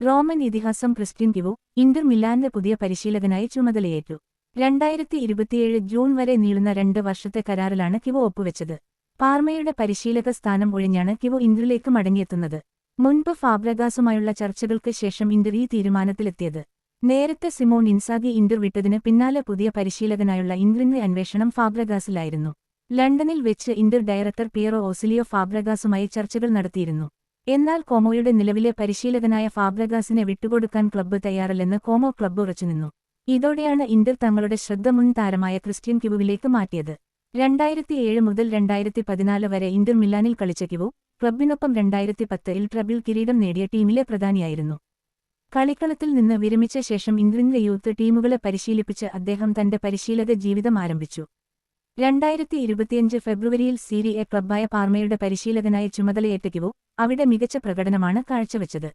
Roman ഇതിഹാസം Christian Kivu Inter മിലാന്റെ പുതിയ പരിശീലകനായി ചുമതലയേറ്റു. രണ്ടായിരത്തി ഇരുപത്തിയേഴ് ജൂൺ വരെ നീളുന്ന രണ്ട് വർഷത്തെ കരാറിലാണ് കിവു ഒപ്പുവെച്ചത്. പാർമയുടെ പരിശീലക സ്ഥാനം ഒഴിഞ്ഞാണ് കിവു ഇന്ററിലേക്ക് മടങ്ങിയെത്തുന്നത്. മുൻപ് ഫാബ്രഗാസുമായുള്ള ചർച്ചകൾക്ക് ശേഷം ഇന്റർ ഈ തീരുമാനത്തിലെത്തിയത്. നേരത്തെ സിമോൺ ഇൻസാഗി ഇന്റർ വിട്ടതിന് പിന്നാലെ പുതിയ പരിശീലകനായുള്ള ഇന്ററിന്റെ അന്വേഷണം ഫാബ്രഗാസിലായിരുന്നു. ലണ്ടനിൽ വെച്ച് ഇന്റർ ഡയറക്ടർ പിയറോ ഓസിലിയോ ഫാബ്രഗാസുമായി ചർച്ചകൾ നടത്തിയിരുന്നു. എന്നാൽ കോമോയുടെ നിലവിലെ പരിശീലകനായ ഫാബ്രഗാസിനെ വിട്ടുകൊടുക്കാൻ ക്ലബ്ബ് തയ്യാറല്ലെന്ന് കോമോ ക്ലബ്ബ് ഉറച്ചുനിന്നു ഇതോടെയാണ് ഇന്റർ തങ്ങളുടെ ശ്രദ്ധ മുൻ താരമായ ക്രിസ്ത്യൻ കിവുവിലേക്ക് മാറ്റിയത്. രണ്ടായിരത്തിയേഴ് മുതൽ രണ്ടായിരത്തി പതിനാല് വരെ ഇന്റർ മിലാനിൽ കളിച്ച കിവു ക്ലബിനൊപ്പം രണ്ടായിരത്തി പത്തിൽ ട്രബിൾ കിരീടം നേടിയ ടീമിലെ പ്രധാനിയായിരുന്നു. കളിക്കളത്തിൽ നിന്ന് വിരമിച്ച ശേഷം ഇന്ത്യന്റെ യൂത്ത് ടീമുകളെ പരിശീലിപ്പിച്ച് അദ്ദേഹം തന്റെ പരിശീലക ജീവിതം ആരംഭിച്ചു. രണ്ടായിരത്തി ഇരുപത്തിയഞ്ച് ഫെബ്രുവരിയിൽ സീരി എ ക്ലബ്ബായ പാർമയുടെ പരിശീലകനായി ചുമതലയേറ്റയ്ക്കുവോ അവിടെ മികച്ച പ്രകടനമാണ് കാഴ്ചവെച്ചത്.